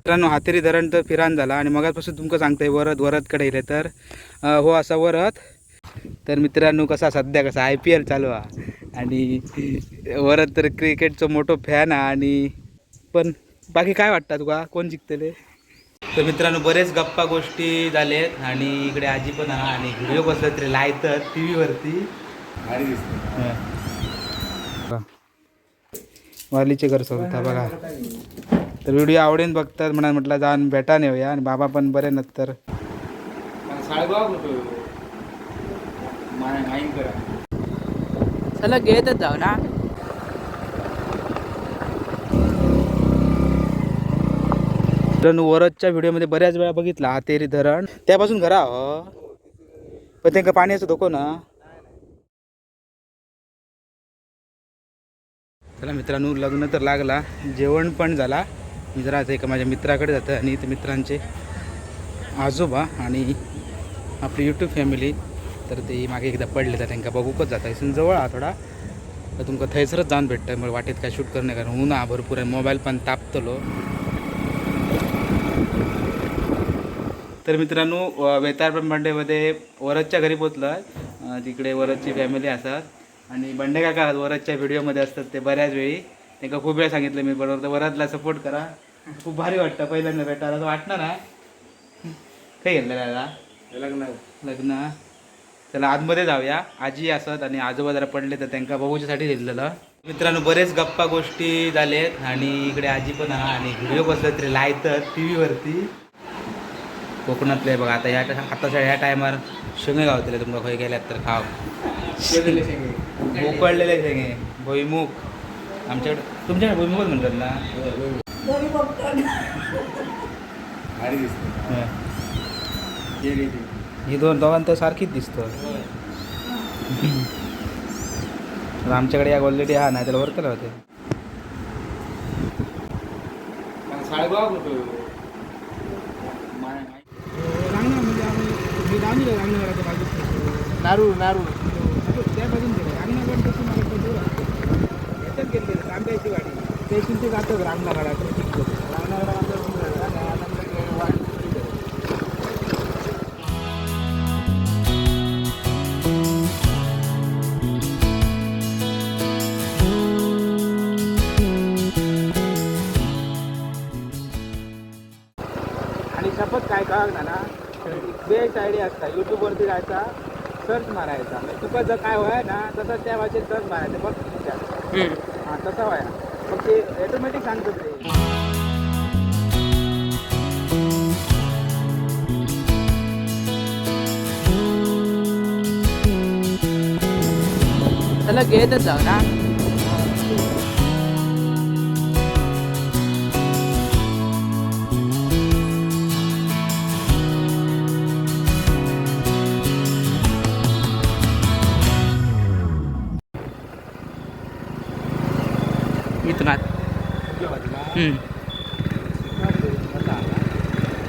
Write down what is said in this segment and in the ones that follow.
मित्रांनो हातेरी धरण तर फिरान झाला आणि मगापासून तुमका सांगतोय वरद वरदकडे येले तर. हो असा वरद तर मित्रांनो कसा सध्या कसा आय पी एल चालू हा. आणि वरद तर क्रिकेटचो मोठो फॅन हा आणि पण बाकी काय वाटतं तुका? कोण जिंकतले तर मित्रांनो बरेच गप्पा गोष्टी झालेत आणि इकडे आजी पण हा आणि व्हिडिओ बसला तरी लायतात टी व्हीवरती वालीचे घर होता बघा तर व्हिडिओ आवडेन बघतात म्हणा म्हटलं जाऊन भेटा नेऊया आणि बाबा पण बरे नसत तर. चला घेतच जाऊ ना. मित्रांनो वरदच्या व्हिडिओमध्ये बऱ्याच वेळा बघितला हातेरी धरण. त्यापासून घरा हो. पण त्यांना पाण्याचं धोको ना. चला मित्रांनो लग्न तर लागला. जेवण पण झाला. मी जरा आता एका माझ्या मित्राकडे जातं आणि ते मित्रांचे आजोबा आणि आपली यूट्यूब फॅमिली तर ते मागे एकदा पडले तर त्यांना बघूकच जाता इथून जवळ हा थोडा. तर तुमका थंयसरच जाऊन भेटतं मग वाटेत काय शूट करणे कारण ऊन हा भरपूर आहे. मोबाईल पण तापतलो. तर मित्रांनो वेतार वेताळ बंडेमध्ये वरदच्या घरी पोचलो आहे तिकडे वरदची फॅमिली असतात. आणि बंडे काका वरदच्या व्हिडिओमध्ये असतात ते बऱ्याच वेळी. त्यांना खूप वेळा सांगितलं मी बरोबर. तर वरदला सपोर्ट करा. खूप भारी वाटतं. पहिल्यांदा भेटायला असं वाटणार आहे काही घेतलं दादा? लग्न. लग्न. त्याला आतमध्ये जाऊया. आजी असत आणि आजोबा जरा पडले तर त्यांना बघूच्यासाठी दिलेलं. मित्रांनो बरेच गप्पा गोष्टी झालेत आणि इकडे आजी पण आणि व्हिडिओ बसला तरी लायतात टी व्हीवरती कोकणातले बघा आता या आताच्या ह्या टायमार शेंगे गावतले तुमका खंय गेल्यात तर खाव. उकळलेले शेंगे. भुईमुग. आमच्याकडे तुमच्याकडे भुईमुगच म्हणतात ना? भारी दिसते. हं. ये रे ती. ही दोन दोघांत सारखीच दिसतं. पण आमच्याकडे या ऑलरेडी हा नाही त्याला वर केलं होते साडेबाग होतो नारू नारू त्यापासून रांगणा पण तशी मला तो दूर असतो याच्यात गेलेलं तांब्याची गाडी ते ते जातं आणि शपथ काय कळणार ना बेस्ट आयडिया असता. यूट्यूबवरती जायचा सर्च मारायचा. म्हणजे तुका जर काय व्हाय ना तसं त्या भाषेत सर्च मारायचं. बघ हां तसं व्हाय मग ते ऑटोमॅटिक ते. घेतच जाऊ ना.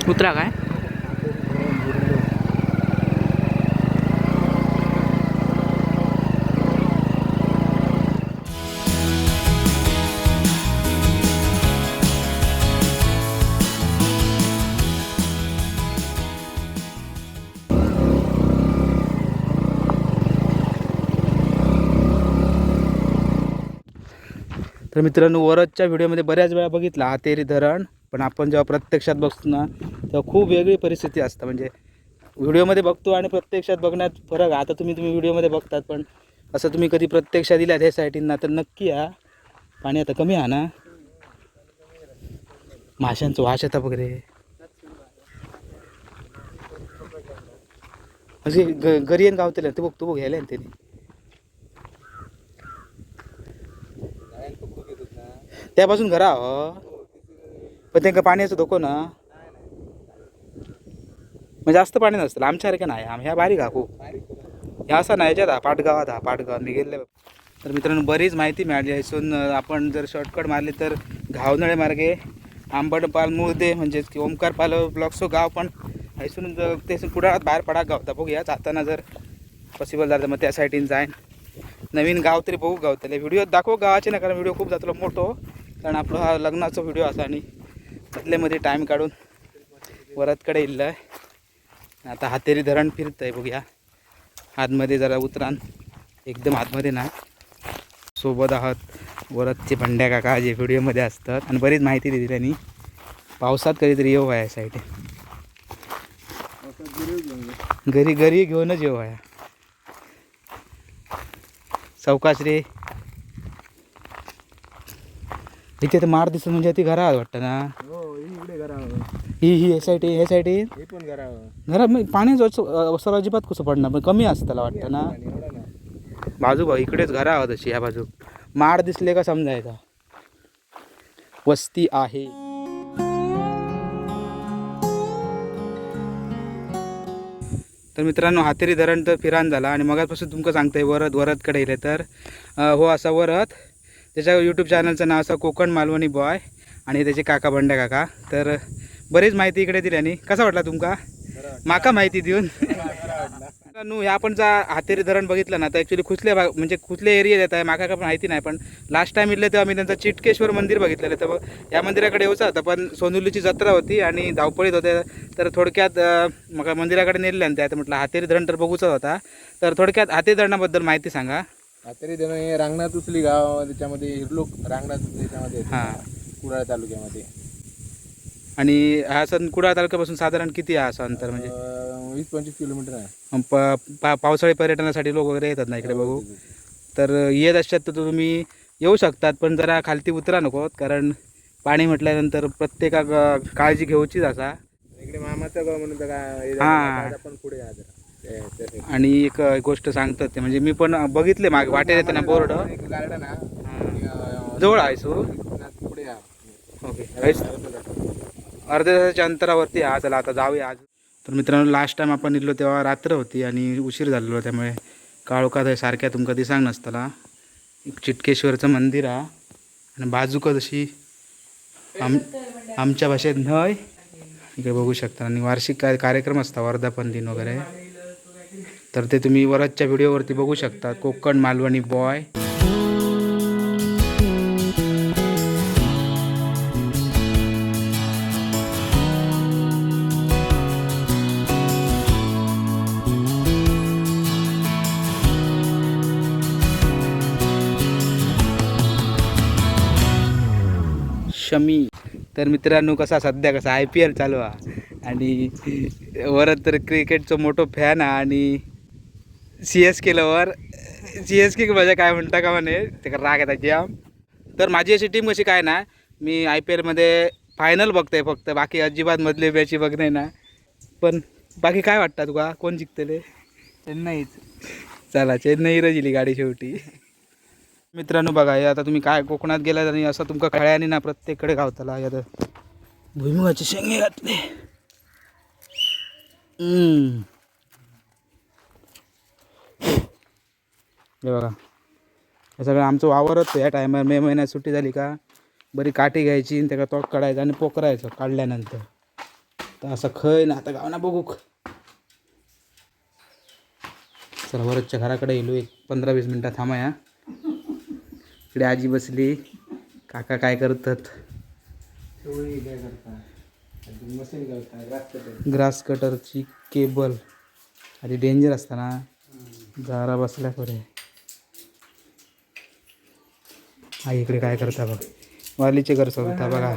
उतरा काय? तर मित्रांनो वरदच्या व्हिडिओमध्ये बऱ्याच वेळा बघितला आतेरी धरण. पण आपण जेव्हा प्रत्यक्षात बघतो ना तेव्हा खूप वेगळी परिस्थिती असते. म्हणजे व्हिडिओमध्ये बघतो आणि प्रत्यक्षात बघण्यात फरक. आता तुम्ही तुम्ही व्हिडिओमध्ये बघतात पण असं तुम्ही कधी प्रत्यक्षात दिल्यात ह्या साईटींना तर नक्की या. पाणी आता कमी आहे ना? माशांचं वाश येतात वगैरे. म्हणजे ग घरी येऊन ते बघतो बघ घ्यायला त्याने. त्यापासून घरा हो. पण त्यांना पाण्याचं धोको ना. म्हणजे जास्त पाणी नसतं. आमच्यासारखं नाही. आम ह्या बारीक हा खूप. ह्या असा नाही याच्यात हा. पाटगावात हा. पाटगावात मी गेले तर मित्रांनो बरीच माहिती मिळाली असून आपण जर शॉर्टकट मारले तर घावनळे मार्गे आंबटपाल मुळदे म्हणजेच की ओमकार पाल ब्लॉक्सो गाव पण इथून जर ते पुढे बाहेर पडा गावता बघूया. जाताना जर पॉसिबल झालं मग त्या साईडीन जाईन. नवीन गाव तरी बघू गावतले. व्हिडिओ दाखव गावाचे ना कारण व्हिडिओ खूप जातलो मोठो. कारण आपला हा लग्नाचा व्हिडिओ असा आणि कटल्यामध्ये टाईम काढून वरातकडे इल्लं आहे आता हातेरी धरण फिरत आहे बघूया. आतमध्ये जरा उतरान. एकदम आतमध्ये ना. सोबत आहात वरदचे भंड्या काका जे व्हिडिओमध्ये असतात. आणि बरीच माहिती दिली त्यांनी. पावसात कधीतरी येऊ आहे साईड. घरी घरी घेऊनच येऊ आहे चौकाश रे इथे तर मार दिसत म्हणजे ती घरा वाटतं ना. हो. ही ही हे साईड हे साईड हे पण करा घरात मग पाणी असं अजिबात कसं पडणार पण कमी असतं त्याला वाटतं ना. बाजू बघ इकडेच घरा आहोत अशी ह्या बाजू. माड दिसले का समजायचा? वस्ती आहे. तर मित्रांनो हातेरी धरण तर फिरान झाला आणि मगापासून तुमका सांगतंय वरद वरदकडे येले तर. हो असा वरद त्याच्या यूट्यूब चॅनलचं नाव असं कोकण मालवणी बॉय आणि त्याचे काका बंड्या काका. तर बरीच माहिती इकडे दिली आणि कसा वाटला तुमका? माका माहिती देऊन. मित्रांनो ह्या आपण जा हातेरी धरण बघितलं ना तर ॲक्च्युली खुसल्या भाग म्हणजे खुसल्या एरिया येत आहे माका का पण माहिती नाही पण लास्ट टाइम इथलं तेव्हा मी त्यांचं चिटकेश्वर मंदिर बघितलेलं तर या मंदिराकडे येऊचं होतं पण सोनुलीची जत्रा होती आणि धावपळीत होते. तर थोडक्यात मग मंदिराकडे नेले आणि त्या तर म्हटलं हातेरी धरण तर बघूचा होता. तर थोडक्यात हातेरी धरणाबद्दल माहिती सांगा. तरी त्यानं हे रांगणात उचली गाव त्याच्यामध्ये हिरलोक रांगणात त्याच्यामध्ये येते. हां कुडाळ तालुक्यामध्ये. आणि हा सण कुडाळ तालुक्यापासून साधारण किती आहे असं अंतर म्हणजे? अं, वीस पंचवीस किलोमीटर आहे. अं, प पा पावसाळी पर्यटनासाठी लोक वगैरे येतात ना इकडे बघू. तर येत असतात तर तुम्ही येऊ शकतात पण जरा खालती उतरा नको कारण पाणी म्हटल्यानंतर प्रत्येका काळजी घेऊचीच असा. इकडे मामाचं गाव म्हणून तर काय हे. हां. पण पुढे आहे जरा. ते- ते- ते. आणि एक गोष्ट सांगतात ते म्हणजे मी पण बघितले मागे वाटेत येताना बोर्ड. एक गार्डन आहे. जवळ आहे सो पुढे आहे. ओके अर्ध्या तासाच्या अंतरावरती हा चला आता जाऊया आज. तर मित्रांनो लास्ट टाइम आपण निघलो तेव्हा रात्र होती आणि उशीर झालेलो त्यामुळे काळोखात आहे सारख्या तुमका दिसांग नसताना एक चिटकेश्वरचं मंदिर हा आणि बाजूक जशी आम आमच्या भाषेत नय इकडे बघू शकता. आणि वार्षिक काय कार्यक्रम असता वर्धापन दिन वगैरे. तर ते तुम्ही वरच्या व्हिडिओवरती बघू शकता. कोकण मालवणी बॉय शमी तर मित्रांनो कसा सध्या कसा आय पी एल चालू आहे. आणि वरत तर क्रिकेटचं मोठं फॅन आहे आणि सी एस केल्यावर सी एस के माझ्या काय म्हणता का म्हणे? ते राग येतात जाम तर माझी अशी टीम कशी काय ना मी आय पी एलमध्ये फायनल बघतोय फक्त. बाकी अजिबात मधले मॅची बघणे ना. पण बाकी काय वाटतं तुका? कोण जिंकतले चेन्नईच. चला चेन्नई जिली गाडी शेवटी. मित्रांनो बघा हे आता तुम्ही काय कोकणात गेलात आणि असं तुमका कळ्याने ना प्रत्येककडे गावताला यात भुईमुगाचे शेंगे घातले. हे बघा हे सगळं आमचं वावरच या टायमार मे महिन्यात सुट्टी झाली का बरी काठी घ्यायची आणि त्याला तोक काढायचं आणि पोकरायचं काढल्यानंतर. तर असं खय ना आता गावना बघू. चला वरच्या घराकडे येलो एक पंधरा वीस मिनटं थांबा या इकडे आजी बसली. काका काय करतात? ग्रास कटर ग्रास कटरची केबल आधी डेंजर असता ना. जरा बसल्या करे आई इकडे काय करता बघ. वालीचे घर सोडता बघा.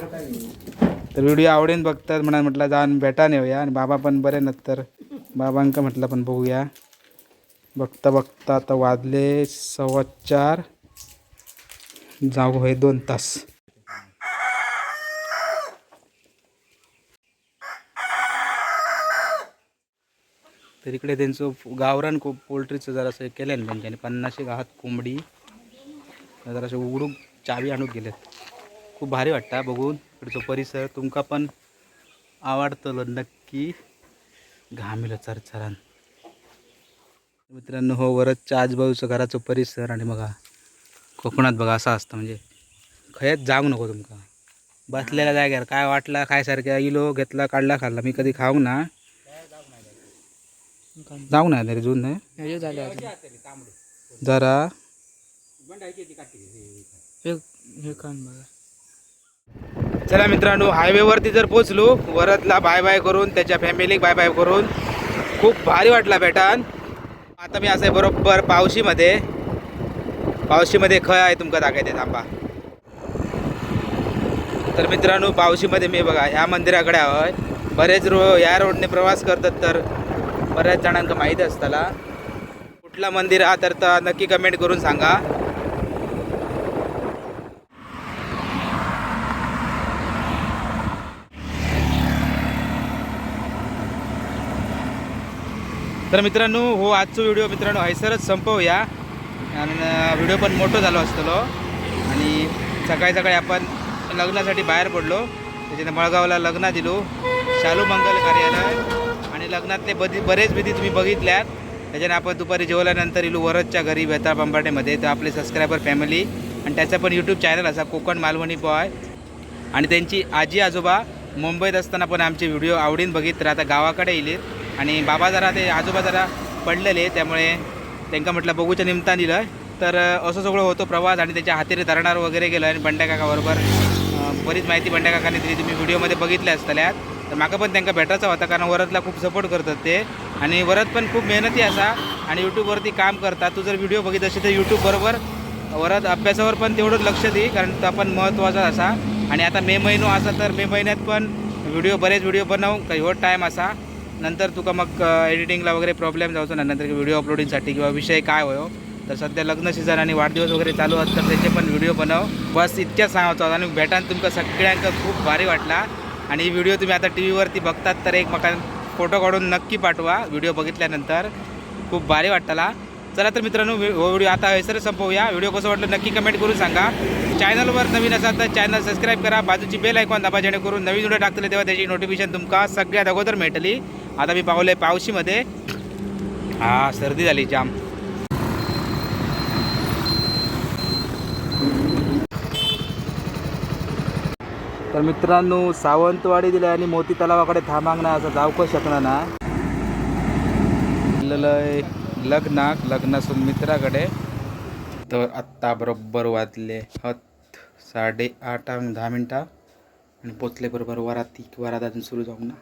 तर व्हिडिओ आवडेन बघतात म्हणा म्हटलं जाऊन भेटा नेऊया. आणि बाबा पण बरे नंतर बाबांका म्हटलं पण बघूया. बघता बघता आता वाजले सव्वा चार. जाग होय दोन तास. तर इकडे त्यांचं गावरान को पोल्ट्रीचं जरासं केलं ना त्यांच्याने. पन्नाशे गावात कोंबडी. जरासे उघडून चावी आणून गेलेत. खूप भारी वाटतं बघून. इकडचं परिसर तुमका पण आवडतलं नक्की घामिलं चरचरान. मित्रांनो हो वरच आजबाजूचं घराचं परिसर आणि बघा कोकणात बघा असं असतं म्हणजे खयात जाऊ नको तुमका. बसलेल्या जाग्यावर काय वाटला काय सारख्या इलो घेतला काढला खाल्ला मी कधी खाऊ ना. जाऊ ना तरी जून नाही? हे जरा चला मित्रांनो हायवेवरती जर पोचलो वरदला बाय बाय करून त्याच्या फॅमिलीक बाय बाय करून खूप भारी वाटला भेटान आता मी असं आहे बरोबर पावशीमध्ये पावशीमध्ये खय आहे तुमका दाखवते थांबा. तर मित्रांनो पावशीमध्ये मी बघा ह्या मंदिराकडे आहे बरेच रो ह्या रोडने प्रवास करतात तर बऱ्याच जणांना माहीत असताना कुठला मंदिर हा तर नक्की कमेंट करून सांगा. तर मित्रांनो हो आजचा व्हिडिओ मित्रांनो हैसरच संपवूया. आणि व्हिडिओ पण मोठं झालो असतलो. आणि सकाळी सकाळी आपण लग्नासाठी बाहेर पडलो. त्याच्याने मळगावला लग्न दिलो. शालू मंगल कार्यालय. आणि लग्नातले बधी बरेच विधी तुम्ही बघितल्यात. त्याच्याने आपण दुपारी जेवल्यानंतर इलो वरदच्या घरी बेताळ बंबाटेमध्ये. तर आपले सबस्क्रायबर फॅमिली आणि त्याचा पण यूट्यूब चॅनल असा कोकण मालवणी बॉय आणि त्यांची आजी आजोबा मुंबईत असताना पण आमचे व्हिडिओ आवडीन बघित तर आता गावाकडे येईलेत आणि बाबा जरा ते आजोबा जरा पडलेले त्यामुळे त्यांना म्हटलं बघूच्या निमतान दिलं. तर असं सगळं होतो प्रवास आणि त्याच्या हातीने धरणार वगैरे गेलं आणि बंड्या काकाबरोबर बरीच माहिती बंड्या काकाने दिली. तुम्ही व्हिडिओमध्ये बघितले असतल्यात तर माका पण त्यांना भेटायचा होता कारण वरदला खूप सपोर्ट करतात ते. आणि वरद पण खूप मेहनती असा आणि यूट्यूबवरती काम करतात. तू जर व्हिडिओ बघित असेल तर यूट्यूबबरोबर वरद अभ्यासावर पण तेवढंच लक्ष दे कारण तो पण महत्त्वाचा असा. आणि आता मे महिनो असा तर मे महिन्यात पण व्हिडिओ बरेच व्हिडिओ बनव काही हो टाईम असा. नंतर तुका मग एडिटिंगला वगैरे प्रॉब्लेम जावचो ना नंतर व्हिडिओ अपलोडिंगसाठी किंवा विषय काय होयो. तर सध्या लग्न सीझन आणि वाढदिवस वगैरे चालू असतात तर त्याचे पण व्हिडिओ बनव. बस इतक्याच सांगायचं आणि भेटान तुमका सगळ्यांक खूप भारी वाटला. आणि ही व्हिडिओ तुम्ही आता टी व्हीवरती बघतात तर एक मका फोटो काढून नक्की पाठवा व्हिडिओ बघितल्यानंतर. खूप भारी वाटतला. चला तर मित्रांनो हो व्हिडिओ आता हैसर संपवूया. व्हिडिओ कसं वाटलं नक्की कमेंट करून सांगा. चॅनलवर नवीन असाल तर चॅनल सबस्क्राईब करा. बाजूची बेल ऐकून दाबा जेणेकरून नवीन व्हिडिओ टाकतले तेव्हा त्याची नोटिफिकेशन तुमका सगळ्यात अगोदर भेटली आता मी पावले पावशीमध्ये. हा सर्दी झाली जाम. तर मित्रांनो सावंतवाडी दिलं आणि मोती तलावाकडे थांबांग ना असं जावकच शकणार ना? लय लग्नाक लग्नासून मित्राकडे. तर आत्ता बरोबर वाजले हत साडे आठ दहा मिनटं. आणि पोचले बरोबर वराती वरात अजून सुरू जाऊ ना.